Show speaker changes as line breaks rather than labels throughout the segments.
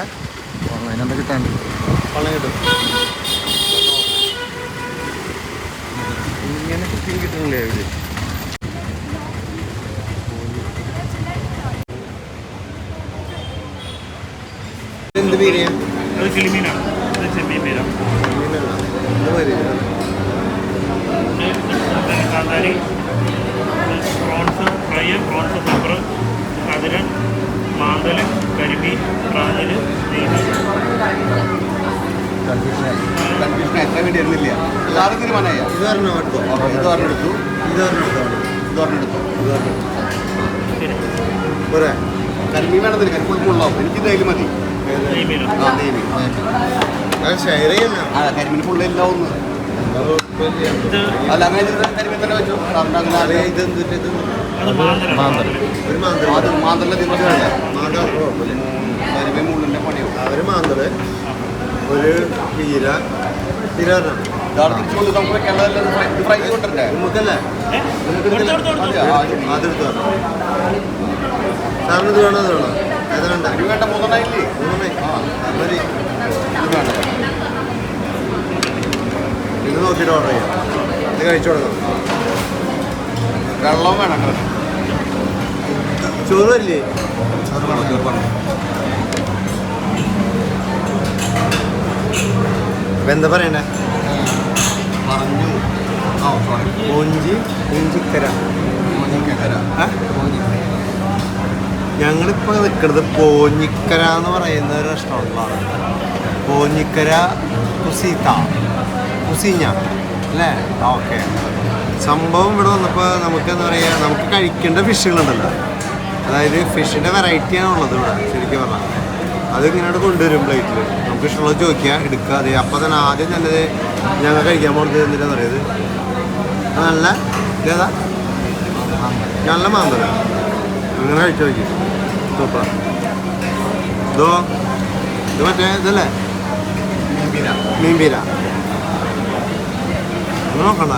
അതിനെന്താ കിട്ടാണ്ട്
വെള്ളം കിട്ടും.
ഇങ്ങനെ കുക്കിംഗ് കിട്ടുന്നില്ലേ അവർ?
എന്ത്
പേര്? കിളിമീനാണ്. ചെമ്മീൻ മീനാണ്
എന്ത് ബിരിയാണി
കൺഫ്യൂഷൻ എത്ര വേണ്ടി വരുന്നില്ല എല്ലാവരും തീരുമാനമായ
ഇത് പറഞ്ഞോ എടുത്തോ.
ഇത് പറഞ്ഞെടുത്തു
ഇത് പറഞ്ഞോ
ഇത് പറഞ്ഞെടുത്തു
ഇത് പറഞ്ഞോ
ശരി.
പോരെ.
കരിമീൻ വേണമെന്നില്ല കരിമീൻ ഫുള്ളാവും എനിക്ക് ഡെയിലി മതി. ആ നെയ്മീൻ
ഷെയർ ചെയ്യണ്ട
ആ കരിമീൻ ഫുള്ള് എല്ലാം ഒന്ന്. അല്ല അങ്ങനെ കരിമീൻ തന്നെ വെച്ചു? അങ്ങനെ
ഇത് എന്തിട്ട്
മാന്തൽ.
മാന്തൽ.
ഒരു മാന്തൽ
മാന്തല്ല ദിവസമല്ല
മാന്തൽ
കരിമീൻ മുള്ളിന്റെ പണിയാവും
അവർ മാന്തൽ ഒരു പീര നമുക്കല്ലേ അതെടുത്ത് സാറിന് ഇത് വേണോ? അത് വേണോ? മതി.
ഇത് വേണ്ട.
ഇത് നോക്കിയിട്ട് ഓർഡർ ചെയ്യാം. ഇത് കഴിച്ചു കൊടുക്കാം.
വെള്ളം വേണം അങ്ങനെ
ചോറ് വരില്ലേ ഇപ്പം എന്താ പറയണ്ടേ
പറഞ്ഞു. സോറി
ഞങ്ങളിപ്പോൾ നിൽക്കുന്നത് പോഞ്ഞിക്കര എന്ന് പറയുന്ന ഒരു റെസ്റ്റോറന്റിലാണ് പോഞ്ഞിക്കര കുസീത്ത. കുസീഞ്ഞ. അല്ലേ? ഓക്കെ. സംഭവം ഇവിടെ വന്നപ്പോൾ നമുക്ക് എന്താ പറയുക നമുക്ക് കഴിക്കേണ്ട ഫിഷുകളുണ്ടല്ലോ അതായത് ഫിഷിന്റെ വെറൈറ്റിയാണ് ഉള്ളത് ഇവിടെ ശരിക്കും പറഞ്ഞാൽ അത് ഇങ്ങനെ കൊണ്ടുവരും പ്ലേറ്റിൽ നമുക്ക് ഇഷ്ടമുള്ളത് ചോദിക്കുക എടുക്കുക അതെ അപ്പം തന്നെ ആദ്യം തന്നെ ഞങ്ങൾ കഴിക്കാൻ പോകുന്നത് എന്തിനാന്ന് പറയുന്നത് നല്ല ഇതേതാ നല്ല മാന്തല അങ്ങനെ കഴിച്ചു നോക്കി. സൂപ്പർ ഇതോ ഇത് മറ്റേ ഇതല്ലേ? മീൻപീര. നോക്കണ്ട.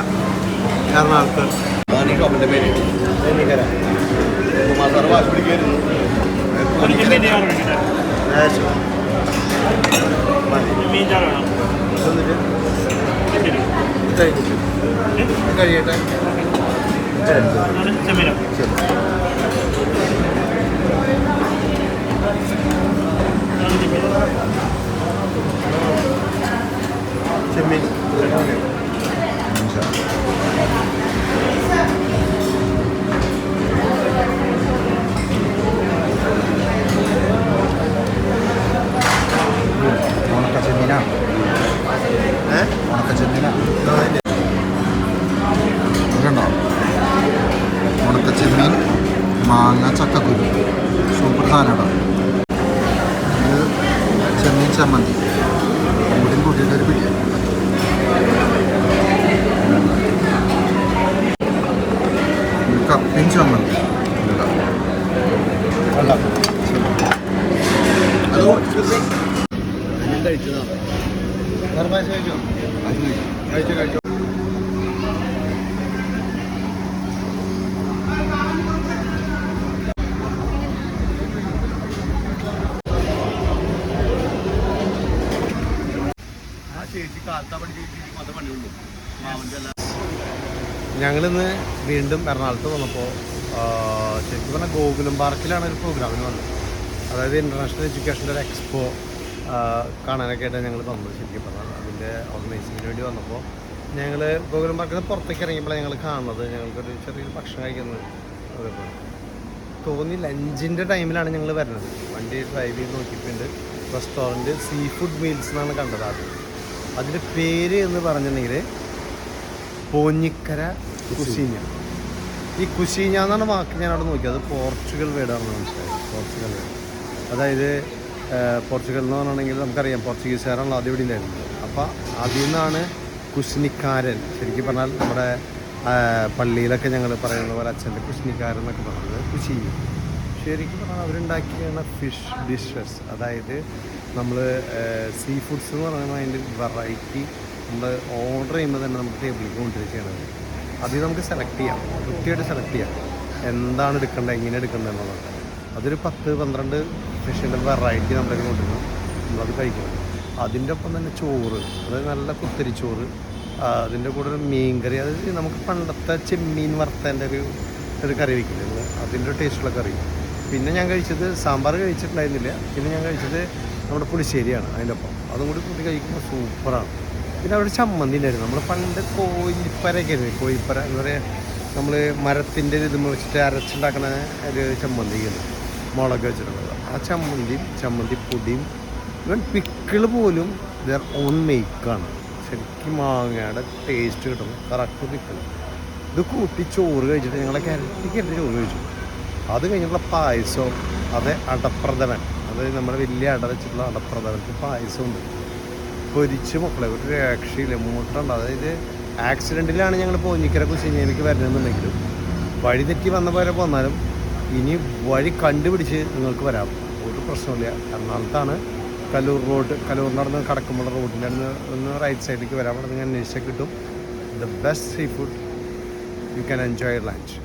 എറണാകുളത്ത്.
കുമാർ വാശി പിടിക്കായിരുന്നു
കഴിയട്ടെ. ശരി.
അത് ചെമ്മീനോ
ശരി.
അത് ചെമ്മീൻ
ചെമ്മീൻ
ഉണക്ക ചെമ്മീനാ
ഏ
ഉണക്ക ചെമ്മീനാ
ആ, അതിന്റെ.
ഇതുണ്ടോ ഉണക്ക ചെമ്മീൻ മാങ്ങ ചക്കക്കുരു സൂപ്പർ സാധനമാണ് ഇത് ചെമ്മീൻ ചമ്മന്തി. കൂടിയും കൂട്ടിയിട്ട് ഒരു ബിരിയാണി ഇത് കപ്പിൻ ചമ്മന്തി.
കഴിച്ചതാണ് കഴിച്ചു. കഴിച്ചോ കഴിച്ചു. ഞങ്ങളിന്ന് വീണ്ടും എറണാകുളത്ത് വന്നപ്പോൾ ശരിക്കും പറഞ്ഞാൽ ഗോകുലം പാർക്കിലാണ് ഒരു പ്രോഗ്രാമിന് വന്നത്. അതായത് ഇന്റർനാഷണൽ എഡ്യൂക്കേഷന്റെ ഒരു എക്സ്പോ കാണാനൊക്കെ ആയിട്ട് ഞങ്ങൾ വന്നത് ശരിക്കും പറഞ്ഞാൽ. അതിന്റെ ഓർഗനൈസിങ്ങിന് വേണ്ടി വന്നപ്പോൾ ഞങ്ങൾ ഗോകുലം പാർക്കിൽ പുറത്തേക്ക് ഇറങ്ങിയപ്പോഴാണ് ഞങ്ങൾ കാണുന്നത്. ഞങ്ങൾക്കൊരു ചെറിയൊരു ഭക്ഷണം കഴിക്കുന്നത് അതേപോലെ. തോന്നി ലഞ്ചിന്റെ ടൈമിലാണ് ഞങ്ങൾ വരുന്നത്. വണ്ടി ഡ്രൈവ് ചെയ്ത് നോക്കിയിട്ടുണ്ട്. റെസ്റ്റോറന്റ് സീ ഫുഡ് മീൽസ് എന്നാണ് കണ്ടത് ആദ്യം. അതിന്റെ പേര് എന്ന് പറഞ്ഞിട്ടുണ്ടെങ്കിൽ പോഞ്ഞിക്കര കുശീഞ്ഞ ഈ കുശീഞ്ഞ എന്നാണ് വാക്ക് ഞാൻ അവിടെ നോക്കിയത്. അത് പോർച്ചുഗൽ വേർഡാണെന്ന് മനസ്സിലായി. പോർച്ചുഗൽ വേർഡ് അതായത് പോർച്ചുഗൽ എന്ന് പറഞ്ഞാണെങ്കിൽ നമുക്കറിയാം പോർച്ചുഗീസുകാരാണല്ലോ ആദ്യം ഇവിടെ ഉണ്ടായിരുന്നത്. അപ്പോൾ അതിൽ നിന്നാണ് കുശിനിക്കാരൻ ശരിക്കും പറഞ്ഞാൽ നമ്മുടെ പള്ളിയിലൊക്കെ ഞങ്ങൾ പറയുന്ന പോലെ അച്ഛന്റെ കുശിനിക്കാരൻ എന്നൊക്കെ പറയുന്നത് കുശീഞ്ഞ ശരിക്കും പറഞ്ഞാൽ അവരുണ്ടാക്കിയാണ് ഫിഷ് ഡിഷസ്. അതായത് നമ്മൾ സീ ഫുഡ്സ് എന്ന് പറയുമ്പോൾ അതിന്റെ വെറൈറ്റി നമ്മൾ ഓർഡർ ചെയ്യുമ്പോൾ തന്നെ നമുക്ക് ടേബിൾ കൊണ്ടിരിക്കുകയാണ് അതിൽ നമുക്ക് സെലക്ട് ചെയ്യാം. കൃത്യമായിട്ട് സെലക്ട് ചെയ്യാം. എന്താണ് എടുക്കേണ്ടത് എങ്ങനെ എടുക്കേണ്ടത് എന്നുള്ളത്. അതൊരു പത്ത് പന്ത്രണ്ട് ഫിഷിന്റെ വെറൈറ്റി നമ്മളൊക്കെ കൊണ്ടുവരണം നമ്മളത് കഴിക്കണം അതിന്റെ ഒപ്പം തന്നെ ചോറ്. അത് നല്ല കുത്തരി ചോറ്. അതിന്റെ കൂടെ ഒരു മീൻകറി അത് നമുക്ക് പണ്ടത്തെ ചെമ്മീൻ വറുത്തതിന്റെ ഒരു ഒരു കറി വയ്ക്കില്ലേ അതിന്റെ ടേസ്റ്റുള്ള കറി. പിന്നെ ഞാൻ കഴിച്ചത് സാമ്പാർ കഴിച്ചിട്ടുണ്ടായിരുന്നില്ല. പിന്നെ ഞാൻ കഴിച്ചത് നമ്മുടെ പുളിശ്ശേരിയാണ് അതിന്റെ ഒപ്പം. അതും കൂടി കൂട്ടി കഴിക്കുമ്പോൾ സൂപ്പറാണ്. പിന്നെ അവിടെ ചമ്മന്തി ഉണ്ടായിരുന്നു. നമ്മൾ പണ്ട് കോയിപ്പരയൊക്കെ ആയിരുന്നു. കോയിപ്പര എന്ന് പറയുക നമ്മൾ മരത്തിന്റെ ഇത് വെച്ചിട്ട് അരച്ചുണ്ടാക്കണ ഒരു ചമ്മന്തി മുളക് വെച്ചിട്ടുള്ളത്. ആ ചമ്മന്തിയും ചമ്മന്തി പൊടിയും ഇവൻ പിക്കിൾ പോലും ദർ ഓൺ മേക്കാണ് ശരിക്കും മാങ്ങയുടെ ടേസ്റ്റ് കിട്ടും. കറക്റ്റ് പിക്കിൾ ഇത് കൂട്ടി ചോറ് കഴിച്ചിട്ട് ഞങ്ങളെ കരട്ടിക്ക് കരട്ടി ചോറ് കഴിച്ചു. അത് കഴിഞ്ഞിട്ടുള്ള പായസം അത് അടപ്രഥമൻ. അത് നമ്മുടെ വലിയ അട വെച്ചിട്ടുള്ള അടപ്രഥമനത്തിൽ പായസമുണ്ട്. പൊരിച്ച് മക്കളെ ഒരു രക്ഷയില്ല മൂട്ടുണ്ട്. അതായത് ആക്സിഡന്റിലാണ് ഞങ്ങൾ പോഞ്ഞിക്കര കുശിനിയിലേക്ക് വരുന്നതെന്നുണ്ടെങ്കിലും വഴി തെറ്റി വന്ന പോലെ വന്നാലും ഇനി വഴി കണ്ടുപിടിച്ച് നിങ്ങൾക്ക് വരാം. ഒരു പ്രശ്നമില്ല എറണാകുളത്താണ് കലൂർ റോഡ് കലൂറിന്റെ നടന്ന് കടക്കുമ്പോൾ റോഡിന്റെ ഒന്ന് റൈറ്റ് സൈഡിലേക്ക് വരാം അവിടെ നിങ്ങൾ അന്വേഷിച്ചാൽ കിട്ടും. The best sea food you can enjoy lunch